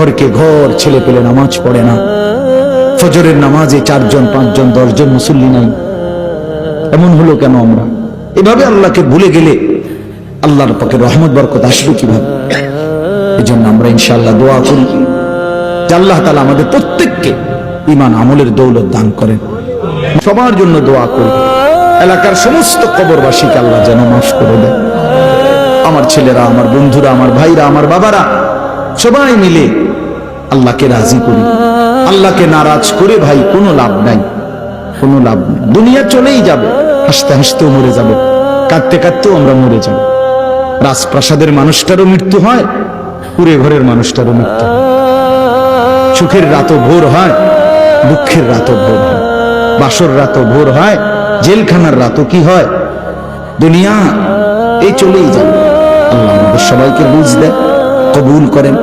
ঘরকে ঘর, ছেলে পেলে নামাজ পড়ে না। ফজরের নামাজে চারজন, পাঁচজন, দশজন মুসল্লি নাই। এমন হলো কেন আমরা? এভাবে আল্লাহকে ভুলে গেলে আল্লাহর পক্ষে রহমত, বরকত আসবে কীভাবে? এই জন্য আমরা ইনশাআল্লাহ দোয়া করি যে আল্লাহ তালা আমাদের প্রত্যেককে ইমান আমলের দৌলত দান করেন। সবার জন্য দোয়া করি। এলাকার সমস্ত কবরবাসীকে আল্লাহ যেন মাফ করে দেয় আমার ছেলেরা, আমার বন্ধুরা, আমার ভাইরা, আমার বাবারা সবাই মিলে আল্লাহকে রাজি করি। আল্লাহকে নারাজ করে ভাই, কোনো লাভ নাই। কোনো লাভ নেই। দুনিয়া চলেই যাবে, হাসতে হাসতেও মরে যাবে, কাঁদতে কাঁদতেও আমরা মরে যাব। রাজপ্রাসাদের মানুষটারও মৃত্যু হয় কুড়ে ঘরের মানুষটারও মৃত্যু সুখের রাতও ভোর হয়, দুঃখের রাতও ভোর হয়। বাসর রাতও ভোর হয়, জেলখানার রাতও কি হয়? দুনিয়া, এই চলেই যাবে। আল্লাহ আমাদের সবাইকে বুঝ দেয়। করেন